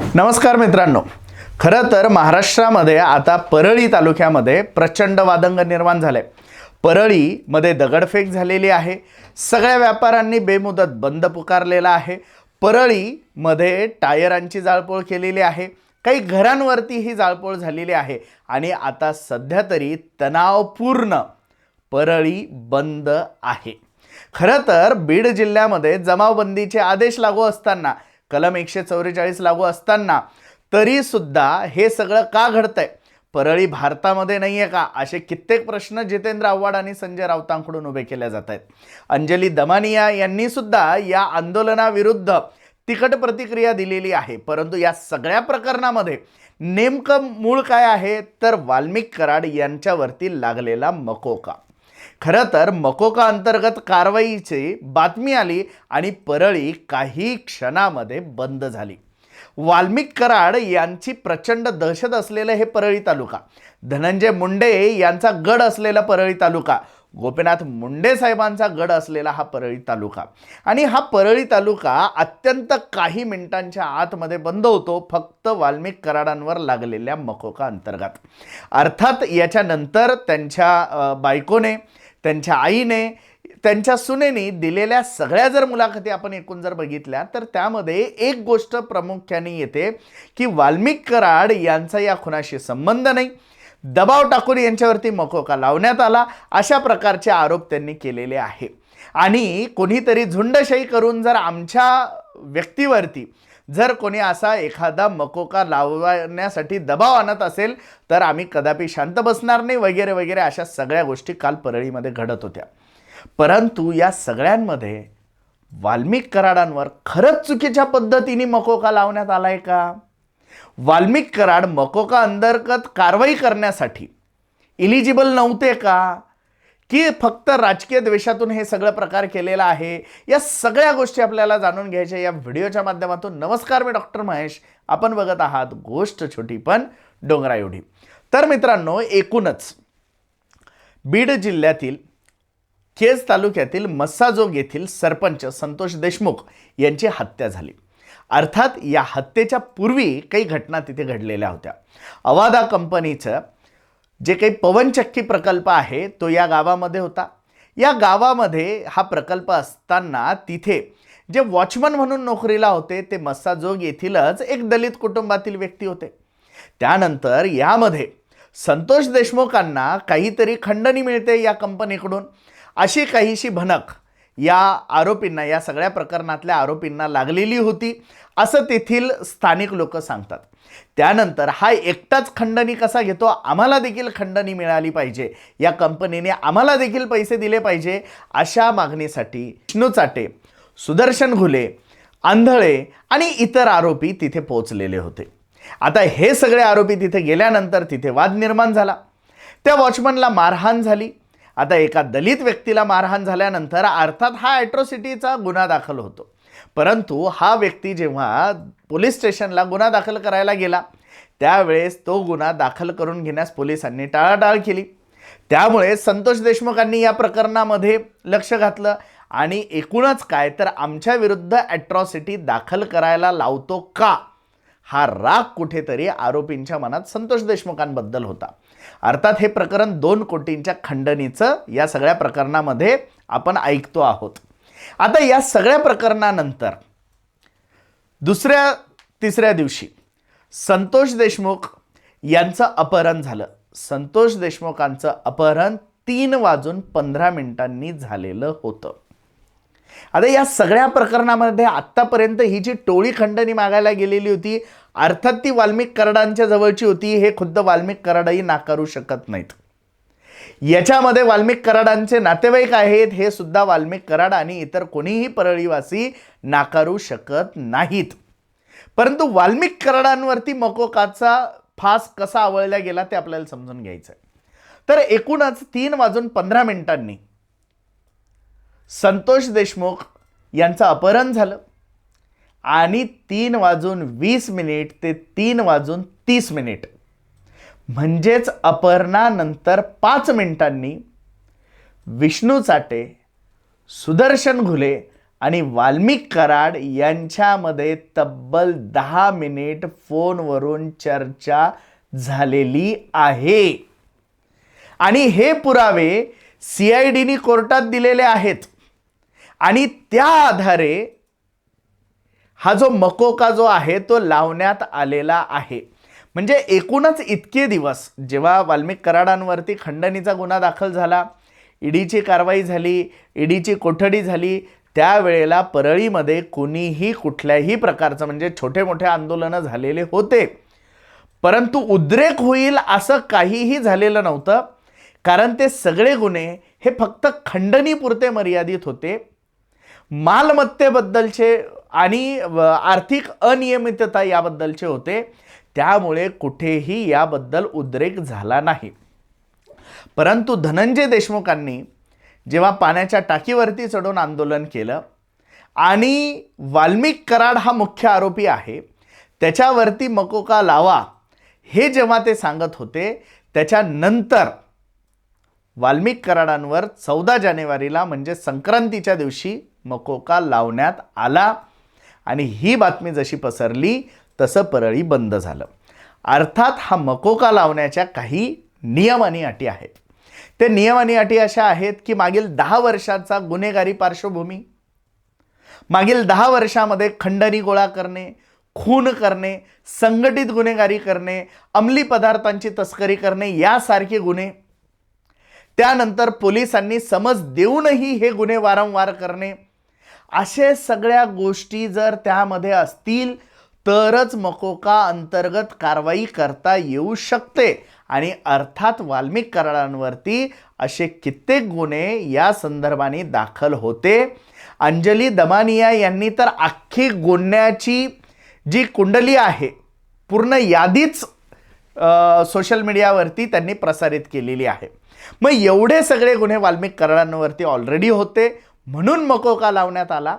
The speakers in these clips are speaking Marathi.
नमस्कार मित्रांनो. खरं तर महाराष्ट्रामध्ये आता परळी तालुक्यामध्ये प्रचंड वादंग निर्माण झालंय परळीमध्ये दगडफेक झालेली आहे. सगळ्या व्यापाऱ्यांनी बेमुदत बंद पुकारलेला आहे. परळीमध्ये टायरांची जाळपोळ केलेली आहे. काही घरांवरती ही जाळपोळ झालेली आहे. आणि आता सध्या तरी तणावपूर्ण परळी बंद आहे. खरं तर बीड जिल्ह्यामध्ये जमावबंदीचे आदेश लागू असताना कलम एकशे चौवेचाळीस लागू असताना तरीसुद्धा हे सगळं का घडतंय? परळी भारतामध्ये नाही आहे का? असे कित्येक प्रश्न जितेंद्र आव्हाड आणि संजय राऊतांकडून उभे केले जात आहेत अंजली दमानिया यांनीसुद्धा या आंदोलनाविरुद्ध तिखट प्रतिक्रिया दिलेली आहे. परंतु या सगळ्या प्रकरणामध्ये नेमकं मूळ काय आहे? तर वाल्मिक कराड यांच्यावरती लागलेला मकोका. खरं तर मकोका अंतर्गत कारवाईची बातमी आली आणि परळी काही क्षणामध्ये बंद झाली. वाल्मिक कराड यांची प्रचंड दहशत असलेलं हे परळी तालुका. धनंजय मुंडे यांचा गड असलेला परळी तालुका. गोपीनाथ मुंडे साहेबांचा गड असलेला हा परळी तालुका. आणि हा परळी तालुका अत्यंत काही मिनिटांच्या आतमध्ये बंद होतो फक्त वाल्मिक कराडांवर लागलेल्या मकोका अंतर्गत. अर्थात याच्यानंतर त्यांच्या बायकोने त्यांच्या आईने त्यांच्या सुनेनी दिलेल्या सगळ्या जर मुलाखती आपण एकूण जर बघितल्या तर त्यामध्ये एक गोष्ट प्रामुख्याने येते की वाल्मिक कराड यांचा या खुनाशी संबंध नाही. दबाव टाकून यांच्यावरती मकोका लावण्यात आला अशा प्रकारचे आरोप त्यांनी केलेले आहे. आणि कोणीतरी झुंडशाही करून जर आमच्या व्यक्तीवरती जर कोणी असा एखादा मकोका लावण्यासाठी दबाव आणत असेल तर आम्ही कदापि शांत बसणार नाही वगैरे वगैरे अशा सगळ्या गोष्टी काल परळीमध्ये घडत होत्या. परंतु या सगळ्यांमध्ये वाल्मिक कराडांवर खरंच चुकीच्या पद्धतीने मकोका लावण्यात आला आहे का? वाल्मिक कराड मकोका अंतर्गत कारवाई करण्यासाठी इलिजिबल नव्हते का? की फक्त राजकीय द्वेषातून हे सगळं प्रकार केलेला आहे? या सगळ्या गोष्टी आपल्याला जाणून घ्यायच्या या व्हिडिओच्या माध्यमातून. नमस्कार मी डॉक्टर महेश. आपण बघत आहात गोष्ट छोटी पण डोंगरा एवढी. तर मित्रांनो एकूणच बीड जिल्ह्यातील केज तालुक्यातील मस्साजोग येथील सरपंच संतोष देशमुख यांची हत्या झाली. अर्थात या हत्येच्या पूर्वी काही घटना तिथे घडलेल्या होत्या. अवादा कंपनीचं जे काही पवनचक्की प्रकल्प आहे तो या गावामध्ये होता. या गावामध्ये हा प्रकल्प असताना तिथे जे वॉचमन म्हणून नोकरीला होते ते मस्साजोग येथीलच एक दलित कुटुंबातील व्यक्ती होते. त्यानंतर यामध्ये संतोष देशमुखांना काहीतरी खंडणी मिळते या कंपनीकडून. अशी काहीशी भनक या आरोपींना या सगळ्या प्रकरणातल्या आरोपींना लागलेली होती असं तेथील स्थानिक लोक सांगतात. त्यानंतर हा एकटाच खंडणी कसा घेतो? आम्हाला देखील खंडणी मिळाली पाहिजे. या कंपनीने आम्हाला देखील पैसे दिले पाहिजे अशा मागणीसाठी विष्णू चाटे सुदर्शन घुले आंधळे आणि इतर आरोपी तिथे पोहोचलेले होते. आता हे सगळे आरोपी तिथे गेल्यानंतर तिथे वाद निर्माण झाला. त्या वॉचमनला मारहाण झाली. आता एका दलित व्यक्तीला मारहाण झाल्यानंतर अर्थात हा ॲट्रॉसिटीचा गुन्हा दाखल होतो. परंतु हा व्यक्ती जेव्हा पोलीस स्टेशनला गुन्हा दाखल करायला गेला त्यावेळेस तो गुन्हा दाखल करून घेण्यास पोलिसांनी टाळाटाळ केली. त्यामुळे संतोष देशमुखांनी या प्रकरणामध्ये लक्ष घातलं आणि एकूणच काय तर आमच्या विरुद्ध ॲट्रॉसिटी दाखल करायला लावतो का? हा राग कुठेतरी आरोपींच्या मनात संतोष देशमुखांबद्दल होता. अर्थात हे प्रकरण दोन कोटींच्या खंडणीचं या सगळ्या प्रकरणामध्ये आपण ऐकतो आहोत. आता या सगळ्या प्रकरणानंतर दुसऱ्या तिसऱ्या दिवशी संतोष देशमुख यांचं अपहरण झालं. संतोष देशमुखांचं अपहरण तीन वाजून पंधरा मिनिटांनी झालेलं होतं. आता या सगळ्या प्रकरणामध्ये आत्तापर्यंत ही जी टोळी खंडणी मागायला गेलेली होती अर्थात ती वाल्मिक कराडांच्या जवळची होती हे खुद्द वाल्मिक कराडही नाकारू शकत नाहीत. याच्यामध्ये वाल्मिक कराडांचे नातेवाईक आहेत हे सुद्धा वाल्मिक कराड आणि इतर कोणीही परळीवासी नाकारू शकत नाहीत. परंतु वाल्मिक कराडांवरती मकोकाचा फास कसा आवळला गेला ते आपल्याला समजून घ्यायचं आहे तर एकूणच तीन वाजून पंधरा मिनिटांनी संतोष देशमुख यांचं अपहरण झालं. आणि तीन वाजून वीस मिनिट ते तीन वाजून तीस मिनिट. म्हणजेच अपहरणानंतर पाच मिनिटांनी विष्णू चाटे सुदर्शन घुले आणि वाल्मिक कराड यांच्यामध्ये तब्बल दहा मिनिट फोनवरून चर्चा झालेली आहे. आणि हे पुरावे सी आय डीनी कोर्टात दिलेले आहेत. आणि त्या आधारे हा जो मकोका जो आहे तो लावण्यात आलेला आहे. म्हणजे एकूणच इतके दिवस जेव्हा वाल्मिक कराडांवरती खंडणीचा गुन्हा दाखल झाला ईडीची कारवाई झाली ईडीची कोठडी झाली त्यावेळेला परळीमध्ये कुणीही कुठल्याही प्रकारचं म्हणजे छोटे मोठे आंदोलनं झालेले होते. परंतु उद्रेक होईल असं काहीही झालेलं नव्हतं कारण ते सगळे गुन्हे हे फक्त खंडणीपुरते मर्यादित होते. मालमत्तेबद्दलचे आणि व आर्थिक अनियमितता याबद्दलचे होते. त्यामुळे कुठेही याबद्दल उद्रेक झाला नाही. परंतु धनंजय देशमुखांनी जेव्हा पाण्याच्या टाकीवरती चढून आंदोलन केलं आणि वाल्मिक कराड हा मुख्य आरोपी आहे त्याच्यावरती मकोका लावा हे जेव्हा ते सांगत होते त्याच्यानंतर वाल्मिक कराडांवर चौदा जानेवारीला म्हणजे संक्रांतीच्या दिवशी मकोका लावण्यात आला? आणि ही बातमी जशी पसरली तसं परळी बंद झालं. अर्थात हा मकोका लावण्याच्या काही नियम आणि अटी आहेत. ते नियम आणि अटी अशा आहेत की मागील दहा वर्षाचा गुन्हेगारी पार्श्वभूमी मागील दहा वर्षामध्ये खंडणी गोळा करणे खून करणे संघटित गुन्हेगारी करणे अंमली पदार्थांची तस्करी करणे यासारखे गुन्हे त्यानंतर पोलिसांनी समज देऊनही हे गुन्हे वारंवार करणे असे सगळ्या गोष्टी जर त्यामध्ये असतील तरच मकोका अंतर्गत कारवाई करता येऊ शकते. आणि अर्थात वाल्मिक करारांवरती असे कित्येक गुन्हे या संदर्भाने दाखल होते. अंजली दमानिया यांनी तर अख्खी गुन्ह्याची जी कुंडली आहे पूर्ण यादीच सोशल मीडियावरती त्यांनी प्रसारित केलेली आहे. मग एवढे सगळे गुन्हे वाल्मिक करारांवरती ऑलरेडी होते. म्हणून मकोका लावण्यात आला.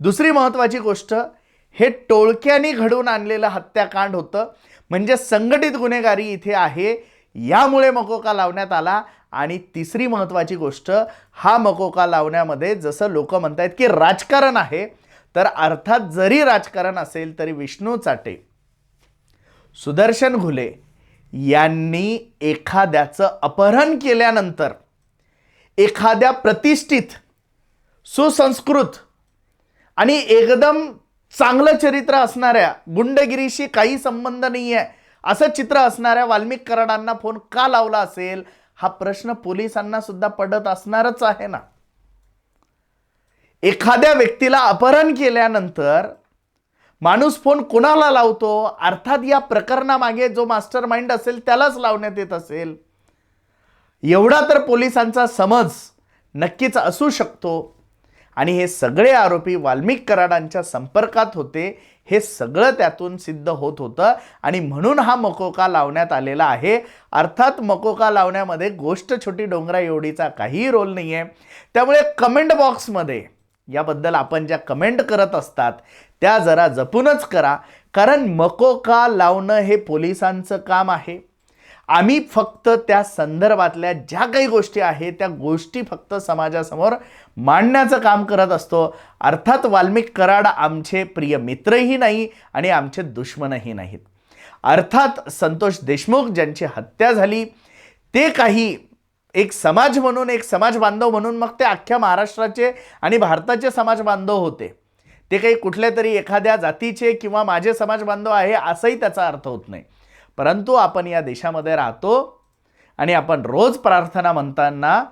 दुसरी महत्त्वाची गोष्ट हे टोळक्याने घडवून आणलेलं हत्याकांड होतं. म्हणजे संघटित गुन्हेगारी इथे आहे यामुळे मकोका लावण्यात आला. आणि तिसरी महत्त्वाची गोष्ट हा मकोका लावण्यामध्ये जसं लोक आहेत की राजकारण आहे तर अर्थात जरी राजकारण असेल तरी विष्णू चाटे सुदर्शन घुले यांनी एखाद्याचं अपहरण केल्यानंतर एखाद्या प्रतिष्ठित सुसंस्कृत. आणि एकदम चांगलं चरित्र असणाऱ्या गुंडगिरीशी काही संबंध नाही आहे असं चित्र असणाऱ्या वाल्मिक कराडांना फोन का लावला असेल? हा प्रश्न पोलिसांना सुद्धा पडत असणारच आहे ना. एखाद्या व्यक्तीला अपहरण केल्यानंतर माणूस फोन कोणाला लावतो? अर्थात या प्रकरणामागे जो मास्टर माइंड असेल त्यालाच लावण्यात येत असेल. एवढा तर पोलिसांचा समज नक्कीच असू शकतो. आणि हे सगळे आरोपी वाल्मिक कराडांच्या संपर्कात होते. हे सगळं त्यातून सिद्ध होत होतं. आणि म्हणून हा मकोका लावण्यात आलेला आहे. अर्थात मकोका लावण्यामध्ये गोष्ट छोटी डोंगरा एवढीचा काहीही रोल नाही आहे त्यामुळे कमेंट बॉक्समध्ये याबद्दल आपण ज्या कमेंट करत असतात त्या जरा जपूनच करा. कारण मकोका लावणं हे पोलिसांचं काम आहे. आम्ही फक्त त्या संदर्भातल्या ज्या काही गोष्टी आहेत त्या गोष्टी फक्त समाजासमोर मांडण्याचं काम करत असतो. अर्थात वाल्मिक कराड आमचे प्रिय मित्रही नाही आणि आमचे दुश्मनही नाहीत. अर्थात संतोष देशमुख ज्यांची हत्या झाली ते काही एक समाज म्हणून एक समाज बांधव म्हणून मग ते अख्ख्या महाराष्ट्राचे आणि भारताचे समाज बांधव होते. ते काही कुठल्या तरी एखाद्या जातीचे किंवा माझे समाज बांधव आहे असंही त्याचा अर्थ होत नाही. परंतु आपण या देशामध्ये राहतो आणि आपण रोज प्रार्थना म्हणताना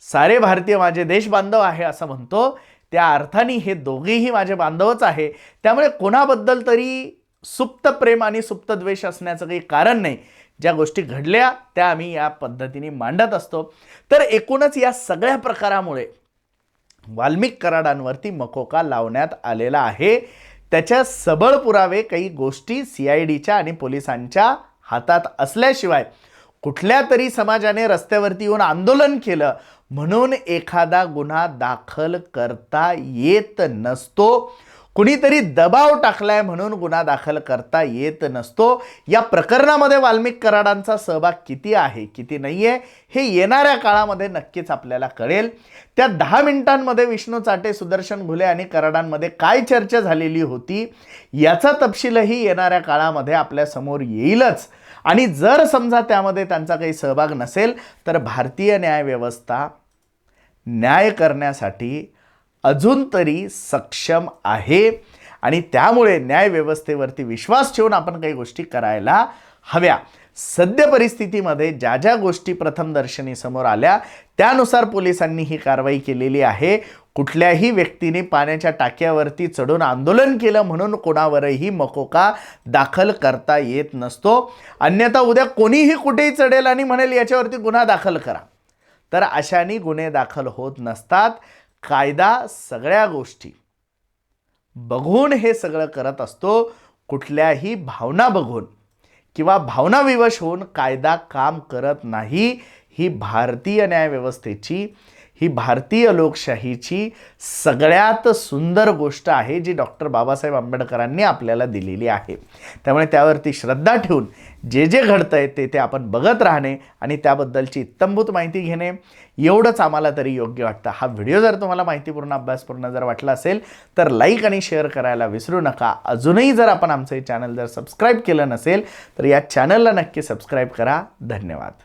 सारे भारतीय माझे देशबांधव आहे असं म्हणतो त्या अर्थाने हे दोघेही माझे बांधवच आहे. त्यामुळे कोणाबद्दल तरी सुप्त प्रेम आणि सुप्त द्वेष असण्याचं काही कारण नाही. ज्या गोष्टी घडल्या त्या आम्ही या पद्धतीने मांडत असतो. तर एकूणच या सगळ्या प्रकारामुळे वाल्मिक कराडांवरती मकोका लावण्यात आलेला आहे. त्याच्या सबळ पुरावे काही गोष्टी सी आय डीच्या आणि पोलिसांच्या हातात असल्याशिवाय कुठल्या तरी समाजाने रस्त्यावरती येऊन आंदोलन केलं म्हणून एखादा गुन्हा दाखल करता येत नसतो. कुणीतरी दबाव टाकलाय म्हणून गुन्हा दाखल करता येत नसतो. या प्रकरणामध्ये वाल्मिक कराडांचा सहभाग किती आहे किती नाही आहे हे येणाऱ्या काळामध्ये नक्कीच आपल्याला कळेल. त्या दहा मिनिटांमध्ये विष्णू चाटे सुदर्शन घुले आणि कराडांमध्ये काय चर्चा झालेली होती याचा तपशीलही येणाऱ्या काळामध्ये आपल्यासमोर येईलच. आणि जर समजा त्यामध्ये त्यांचा काही सहभाग नसेल तर भारतीय न्यायव्यवस्था न्याय करण्यासाठी अजून तरी सक्षम आहे. आणि त्यामुळे न्यायव्यवस्थेवरती विश्वास ठेवून आपण काही गोष्टी करायला हव्या. सद्य परिस्थितीमध्ये ज्या ज्या गोष्टी प्रथमदर्शनी समोर आल्या त्यानुसार पोलिसांनी ही कारवाई केलेली आहे. कुठल्याही व्यक्तीने पाण्याच्या टाक्यावरती चढून आंदोलन केलं म्हणून कोणावरही मकोका दाखल करता येत नसतो. अन्यथा उद्या कोणीही कुठेही चढेल आणि म्हणेल याच्यावरती गुन्हा दाखल करा. तर अशाने गुन्हे दाखल होत नसतात. कायदा सगळ्या गोष्टी. बघून हे सगळं करत असतो कुठल्याही भावना बघून किंवा भावनाविवश होऊन कायदा काम करत नाही ही भारतीय न्यायव्यवस्थेची ही भारतीय लोकशाहीची सगळ्यात सुंदर गोष्ट आहे जी डॉक्टर बाबासाहेब आंबेडकरांनी आपल्याला दिलेली आहे. त्यामुळे त्यावरती श्रद्धा ठेवून जे जे घडतं आहे ते ते आपण बघत राहणे आणि त्याबद्दलची इत्तंभूत माहिती घेणे. एवढंच आम्हाला तरी योग्य वाटतं. हा व्हिडिओ जर तुम्हाला माहितीपूर्ण अभ्यासपूर्ण जर वाटला असेल तर लाईक आणि शेअर करायला विसरू नका. अजूनही जर आपण आमचं हे चॅनल जर सबस्क्राईब केलं नसेल तर या चॅनलला नक्की सबस्क्राईब करा. धन्यवाद.